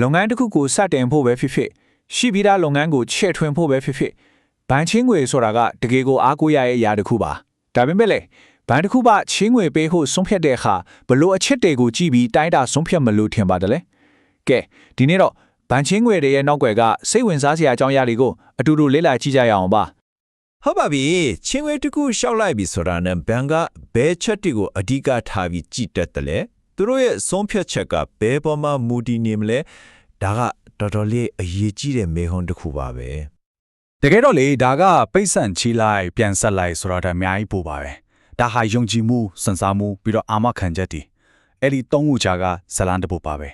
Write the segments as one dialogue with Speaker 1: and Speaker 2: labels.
Speaker 1: လုပ်ငန်းတစ်ခုကိုစတင်ဖို့ပဲဖြစ်ဖြစ်ရှိပြီးသားလုပ်ငန်းကိုချဲ့ထွင်ဖို့ပဲဖြစ်ဖြစ်ဘဏ်ချင်းငွေဆိုတာကတကယ်ကိုအားကိုးရရဲ့အရာတစ်ခုပါဒါပေမဲ့လေဘဏ်တစ်ခုပါချင်းငွေပေးဖို့ဆုံးဖြတ်တဲ့အခါဘလို့အချက်တွေကိုကြည့်ပြီးတိုင်းတာဆုံးဖြတ်မလို့ထင်ပါတယ်လေကဲဒီနေ့တော့ဘဏ်ချင်းငွေတွေရဲ့နောက်ွယ်ကစိတ်ဝင်စားစရာအကြောင်းအရာတွေကိုအတူတူလေ့လာကြည့်ကြရအောင်ပါ
Speaker 2: ဟုတ်ပါပြီချင်းဝဲတစ်ခုရှောက်လိုက်ပြီဆိုတာနဲ့ဘန်ကဘဲချက်တီကိုအဓိကထားပြီးကြည်တက်တယ်လေ သူတို့ရဲ့ဆုံးဖြတ်ချက်ကဘဲပေါ်မှာမူတည်နေမလဲဒါကတော်တော်လေးအရေးကြီးတဲ့မေဟွန်းတစ်ခုပါပဲ
Speaker 3: တကယ်တော့လေဒါကပိတ်ဆန့်ချီလိုက်ပြန်ဆက်လိုက်ဆိုတော့ဒါအများကြီးပို့ပါပဲဒါဟာယုံကြည်မှုစံစားမှုပြီးတော့အာမခံချက်တည်အဲ့ဒီသုံးခုချာကဇလန်တပုတ်ပါပဲ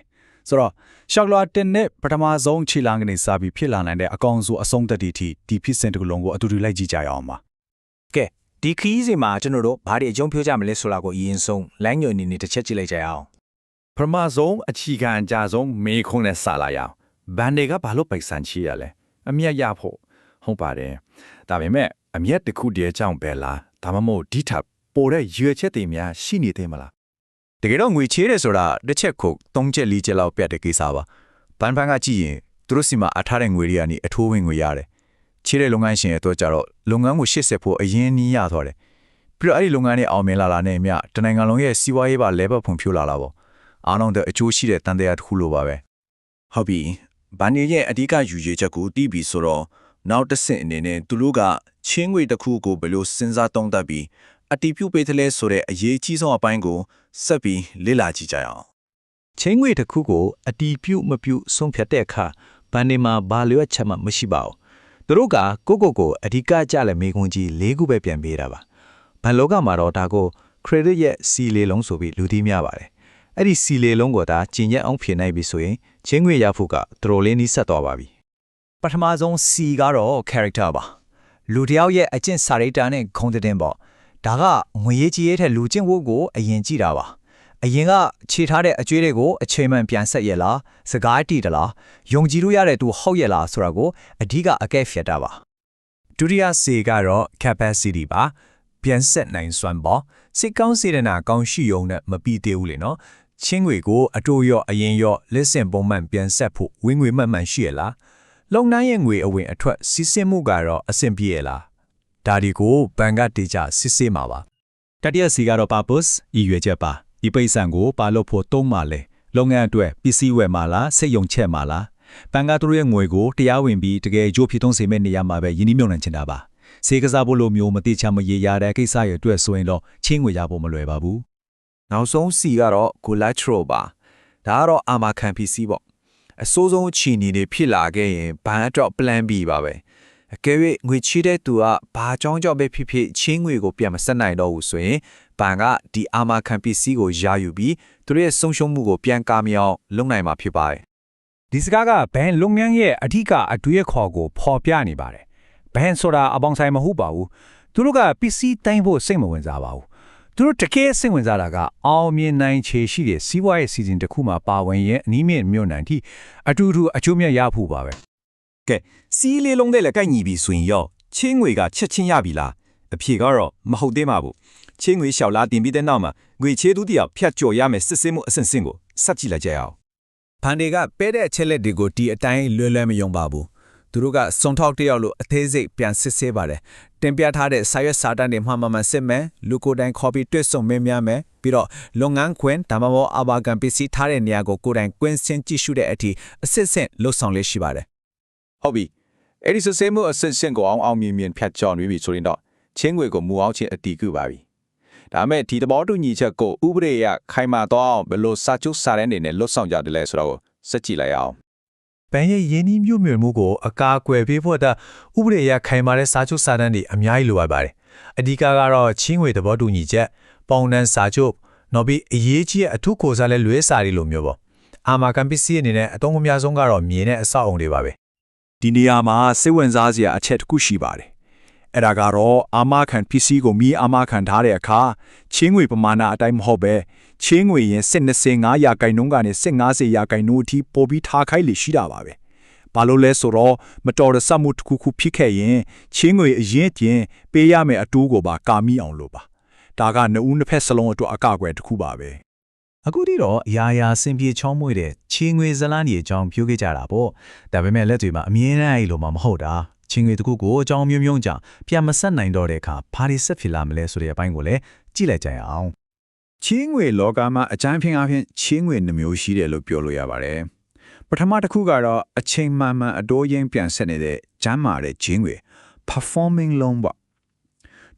Speaker 3: ဆိုတော့ရှောက်လွာတင်နဲ့ပထမဆုံးခြေလမ်းကနေစပြီးဖြစ်လာနိုင်တဲ့အကောင်စုအဆုံးသက်တည်ထိဒီဖြစ်စဉ်တစ်ခုလုံးကိုအတူတူလိုက်ကြည့်ကြရအောင်ပါ
Speaker 1: ကဲ ဒီခီးစီမှာကျွန်တော်တို့ဘာတွေအကျုံးပြောကြမလဲဆိုတာကိုအရင်ဆုံးလိုင်းညွန်အနေနဲ့တစ်ချက်ကြည့်လိုက်ကြရအောင်
Speaker 4: ပထမဆုံးအခြေခံအကြဆုံးမေးခွန်းနဲ့စလာရအောင်ဘန်တွေကဘာလို့ပိုက်ဆံချီရလဲအမျက်ရဖို့ဟုတ်ပါတယ်ဒါပေမဲ့အမျက်တစ်ခုတည်းကြောင့်ပဲလားဒါမှမဟုတ်ဒီထပ်ပိုတဲ့ရွေချက်တွေများရှိနေသေးမလား
Speaker 2: တကယ်တော့ငွေချေးတယ်ဆိုတာတစ်ချက်ခု၃ချက်၄ချက်လောက်ပြတ်တဲ့ကိစ္စပါဘန်ဘန်ကကြည့်ရင်သူတို့စီမှာအထားတဲ့ငွေတွေကနေအထိုးဝင်ငွေရတယ် ချေးတဲ့လုပ်ငန်းရှင်ရဲ့အတွက်ကြတော့လုပ်ငန်းကိုရှေ့ဆက်ဖို့အရင်နီးရသွားတယ်ပြီးတော့အဲ့ဒီလုပ်ငန်းတွေအောင်မြင်လာတာနဲ့အမျှတနိုင်ငံလုံးရဲ့စီးပွားရေးပါလဲပတ်ဖွံ့ဖြိုးလာတာပေါ့အားလုံးတဲ့အကျိုးရှိတဲ့တန်တရားတစ်ခုလိုပါပဲဟုတ်ပြီဘန်နေရဲ့အဓိကယူရချက်ကိုတီးပြီးဆိုတော့နောက်တစ်ဆင့်အနေနဲ့သူတို့ကချင်းငွေတစ်ခုကိုဘယ်လိုစဉ်းစားသုံးသပ်ပြီးအတီးပြုတ်ပေးသလဲဆိုတဲ့အရေးကြီးဆုံးအပိုင်းကိုဆက်ပြီးလေ့လာကြည့်ကြရအောင်
Speaker 5: ချင်းငွေတစ်ခုကိုအတီးပြုတ်မပြုတ်ဆုံးဖြတ်တဲ့အခါဘန်ဒီမှာဘာလျော့ချက်မှမရှိပါဘူး သူတို့ကကိုကိုကိုအဓိကကြလဲမေခွန်ကြီး၄ခုပဲပြန်ပေးတာပါဘန်လောကမှာတော့ဒါကို credit ရဲ့စီလေလုံးဆိုပြီးလူသိများပါတယ်အဲ့ဒီစီလေလုံးကိုဒါကျင်ရက်အောင်ဖြေနိုင်ပြီဆိုရင်ချင်းငွေရဖို့ကတော်တော်လေးနီးဆက်သွားပါပြီ
Speaker 1: ပထမဆုံး C ကတော့ character ပါလူတစ်ယောက်ရဲ့အကျင့်စာရိတ္တနဲ့ဂုဏ်သတင်းပေါ့ဒါကငွေရေးကြီးရဲ့ထက်လူချင်းဝတ်ကိုအရင်ကြည့်တာပါ အရင်ကခြေထားတဲ့အကျွေးတွေကိုအချိန်မှန်ပြန်ဆက်ရလားစကားတီးတလားယုံကြည်လို့ရတဲ့သူဟုတ်ရလားဆိုတာကိုအဓိကအကဲဖြတ်တာပါ
Speaker 5: ဒုတိယစေကတော့ capacity ပါပြန်ဆက်နိုင်စွမ်းပေါ့စိတ်ကောင်းစေတနာကောင်းရှိုံနဲ့မပြီးသေးဘူးလေနော်ချင်းငွေကိုအတိုးရော့အရင်ရော့လက်ဆင့်ပုံမှန်ပြန်ဆက်ဖို့ဝင်းငွေမှန်မှန်ရှိရလားလုံနိုင်ရဲ့ငွေအဝင်အထွက်စီးဆင်းမှုကတော့အဆင်ပြေရလားဒါဒီကိုဘန်ကတေချာစစ်ဆေးမှာပါတတိယစီကတော့ purpose ရည်ရွယ်ချက်ပါ ဒီပိတ်ဆန်ကိုပါလို့ဖို့သုံးမှာလဲလုပ်ငန်းအတွက်ပစ္စည်းဝယ်မှာလားစိတ်ယုံချက်မှာလားဘန်ကသူတို့ရဲ့ငွေကိုတရားဝင်ပြီးတကယ်ကြိုးဖြစ်သုံးစေမယ့်နေရာမှာပဲယင်းနှိမ့်မြုံနှံချင်တာပါစေကစားဖို့လိုမျိုးမတိချမရေရတဲ့ကိစ္စရဲ့အတွက်ဆိုရင်တော့ချင်းငွေရဖို့မလွယ်ပါဘူး
Speaker 2: နောက်ဆုံး C ကတော့ collateral ပါဒါကတော့အာမခံပစ္စည်းပေါ့အစိုးဆုံးအခြေအနေတွေဖြစ်လာခဲ့ရင်ဘဏ်အတွက် plan B ပါပဲ အကယ်၍ငွေချေးတဲ့သူကဘာကြောင်းကြောင့်ပဲဖြစ်ဖြစ်ချင်းငွေကိုပြန်မဆက်နိုင်တော့ဘူးဆိုရင်ဘဏ်ကဒီအာမခံပစ္စည်းကိုယာယူပြီးသူတို့ရဲ့ဆုံးရှုံးမှုကိုပြန်ကာမြောင်လုပ်နိုင်မှာဖြစ်ပါတယ်
Speaker 6: ဒီစကားကဘန်လုပ်ငန်းရဲ့အထူးအတွေ့အခေါ်ကိုဖော်ပြနေပါတယ်ဘန်ဆိုတာအပေါင်းဆိုင်မဟုတ်ပါဘူးသူတို့ကပစ္စည်းတိုင်းဖို့စိတ်မဝင်စားပါဘူးသူတို့တကယ်စိတ်ဝင်စားတာကအောင်မြင်နိုင်ခြေရှိတဲ့စီးပွားရေးစီစဉ်တစ်ခုမှာပါဝင်ရင်အနည်းမြင့်မြို့နိုင်တိအတူတူအကျိုးမြတ်ရဖို့ပါပဲ
Speaker 2: ကဲစီးလေးလုံးတဲ့လည်းကိုက်ညီပြီဆိုရင်ရောချင်းငွေကချက်ချင်းရပြီလားအဖြေကတော့မဟုတ်သေးပါဘူးချင်းငွေလျှောက်လာတင်ပြီးတဲ့နောက်မှာငွေချေးသူတယောက်ဖြတ်ကျော်ရမယ်စစ်စစ်မှုအဆင့်ဆင့်ကိုစက်ကြည့်လိုက်ကြရအောင်
Speaker 5: ဖန်တွေကပဲတဲ့အချက်လက်တွေကိုဒီအတိုင်းလွယ်လွယ်မယုံပါဘူးသူတို့ကစုံထောက်တယောက်လို့အသေးစိတ်ပြန်စစ်ဆေးပါတယ်တင်ပြထားတဲ့စာရွက်စာတမ်းတွေမှမှန်မှန်စစ်မယ်လူကိုယ်တိုင်ခေါ်ပြီးတွက်ဆုံမင်းများမယ်ပြီးတော့လုပ်ငန်းခွင်ဒါမှမဟုတ်အဘာကန်ပစ္စည်းထားတဲ့နေရာကိုကိုယ်တိုင်ကွင်းစင်ကြည့်ရှုတဲ့အထိအစစ်စစ်လှုပ်ဆောင်လေးရှိပါတယ်
Speaker 7: ဟုတ်ပြီအဲ့ဒီစစ်ဆေးမှုအဆင့်ဆင့်ကိုအောင်အောင်မြင်မြင်ဖြတ်ကျော်နေပြီဆိုရင်တော့ချင်းငွေကိုမူအောင်ချင်းအတီးကူပါပြီဒါပေမဲ့ဒီသဘောတူညီချက်ကိုဥပဒေအရခိုင်မာတော့အောင်ဘယ်လိုစာချုပ်စာတမ်းတွေနဲ့လွတ်ဆောင်ကြတယ်လဲဆိုတော့စက်ကြည့်လိုက်အောင်။
Speaker 5: ဘန်ရဲ့ယင်းနှီးမြို့မြို့မှုကိုအကာအကွယ်ပေးဖို့အတွက်ဥပဒေအရခိုင်မာတဲ့စာချုပ်စာတမ်းတွေအများကြီးလိုအပ်ပါတယ်။အဓိကကတော့ချင်းငွေသဘောတူညီချက်၊ပေါင်တန်းစာချုပ်နောက်ပြီးအရေးကြီးတဲ့အထူးကိုစားလဲလွဲစာတွေလိုမျိုးပေါ့။အာမာကန်ပစ္စည်းအနေနဲ့အတုံးအများဆုံးကတော့မြေနဲ့အဆောက်အုံတွေပါပဲ
Speaker 3: ဒီနေရာမှာစိတ်ဝင်စားစရာအချက်တစ်ခုရှိပါတယ်အဲ့ဒါကတော့အာမခံပစ္စည်းကိုမိအာမခံထားတဲ့အခါချင်းငွေပမာဏအတိုင်းမဟုတ်ပဲချင်းငွေရင်125ရာခိုင်နှုန်းကနေ150ရာခိုင်နှုန်းအထိပိုပြီးထားခိုင်းလေရှိတာပါပဲဘာလို့လဲဆိုတော့မတော်တဆမှုတစ်ခုခုဖြစ်ခဲ့ရင်ချင်းငွေအရင်ကျင်ပေးရမယ့်အတိုးကိုပါကာမိအောင်လို့ပါဒါကနှစ်ဦးနှစ်ဖက်စလုံးအတွက်အကကွယ်တစ်ခုပါပဲ
Speaker 5: အခုထိတော့အရာရာစင်ပြေချောင်းမွေ့တဲ့ချင်းငွေဇလန်းကြီးအကြောင်းပြောခဲ့ကြတာပေါ့ဒါပေမဲ့လက်တွေမှာအမြင်နဲ့အဲ့လိုမှမဟုတ်တာချင်းငွေတစ်ခုကိုအကြောင်းမျိုးမျိုးကြောင့်ပြန်မဆက်နိုင်တော့တဲ့အခါဘာတွေဆက်ဖြစ်လာမလဲဆိုတဲ့အပိုင်းကိုလည်းကြည့်လိုက်ကြရအောင်
Speaker 3: ချင်းငွေလောကမှာအကြမ်းဖျင်းအဖြစ်ချင်းငွေနှမျိုးရှိတယ်လို့ပြောလို့ရပါတယ်ပထမတစ်ခုကတော့အချိန်မှန်မှန်အတိုးရင်းပြန်ဆက်နေတဲ့ကျမ်းမာတဲ့ချင်းငွေ performing loan ပေါ့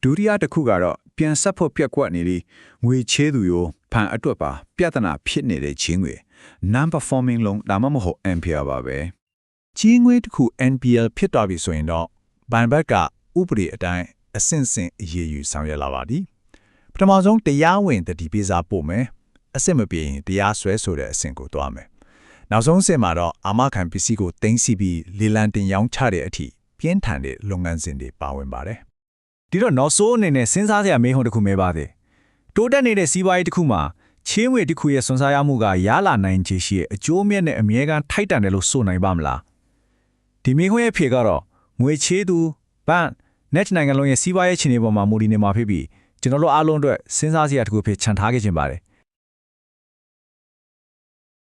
Speaker 3: ဒုတိယတစ်ခုကတော့ ပြန်ဆက်ဖို့ပြက်ကွက်နေပြီးငွေချေးသူရောဖန်အတွက်ပါ ပြဿနာဖြစ်နေတဲ့ချင်းငွေ non performing loan ဒါမှမဟုတ် NPL ပါပဲ
Speaker 1: ကြီးငွေတစ်ခု NPL ဖြစ်သွားပြီဆိုရင်တော့ဘဏ်ဘက်ကဥပဒေအတိုင်းအဆင့်ဆင့်အရေးယူဆောင်ရွက်လာပါသည်ပထမဆုံးတရားဝင်တတိပေးစာပို့မယ်အဆင့်မပြေရင်တရားစွဲဆိုတဲ့အဆင့်ကိုတွားမယ်နောက်ဆုံးအဆင့်မှာတော့အာမခံပစ္စည်းကိုတင်စီပြီးလေလံတင်ရောင်းချတဲ့အထိပြင်းထန်တဲ့လုပ်ငန်းစဉ်တွေပါဝင်ပါတယ်
Speaker 6: ဒီတော့နောက်ဆိုးအနေနဲ့စဉ်းစားစရာမေးခွန်းတစ်ခုမဲပါသေးတိုးတက်နေတဲ့စီးပွားရေးတစ်ခုမှာချင်းဝေတစ်ခုရဲ့စွန်စားရမှုကရလာနိုင်ခြေရှိရဲ့အကျိုးမြတ်နဲ့အမြဲတမ်းထိုက်တန်တယ်လို့ဆိုနိုင်ပါမလားဒီမေးခွန်းရဲ့ဖြေကတော့ငွေချေးသူဘဏ် net နိုင်ငံလုံးရဲ့စီးပွားရေးအခြေအနေပေါ်မှာမူတည်နေမှာဖြစ်ပြီးကျွန်တော်တို့အားလုံးအတွက်စဉ်းစားစရာတစ်ခုဖြစ်ခြံထားခဲ့ခြင်းပါတယ်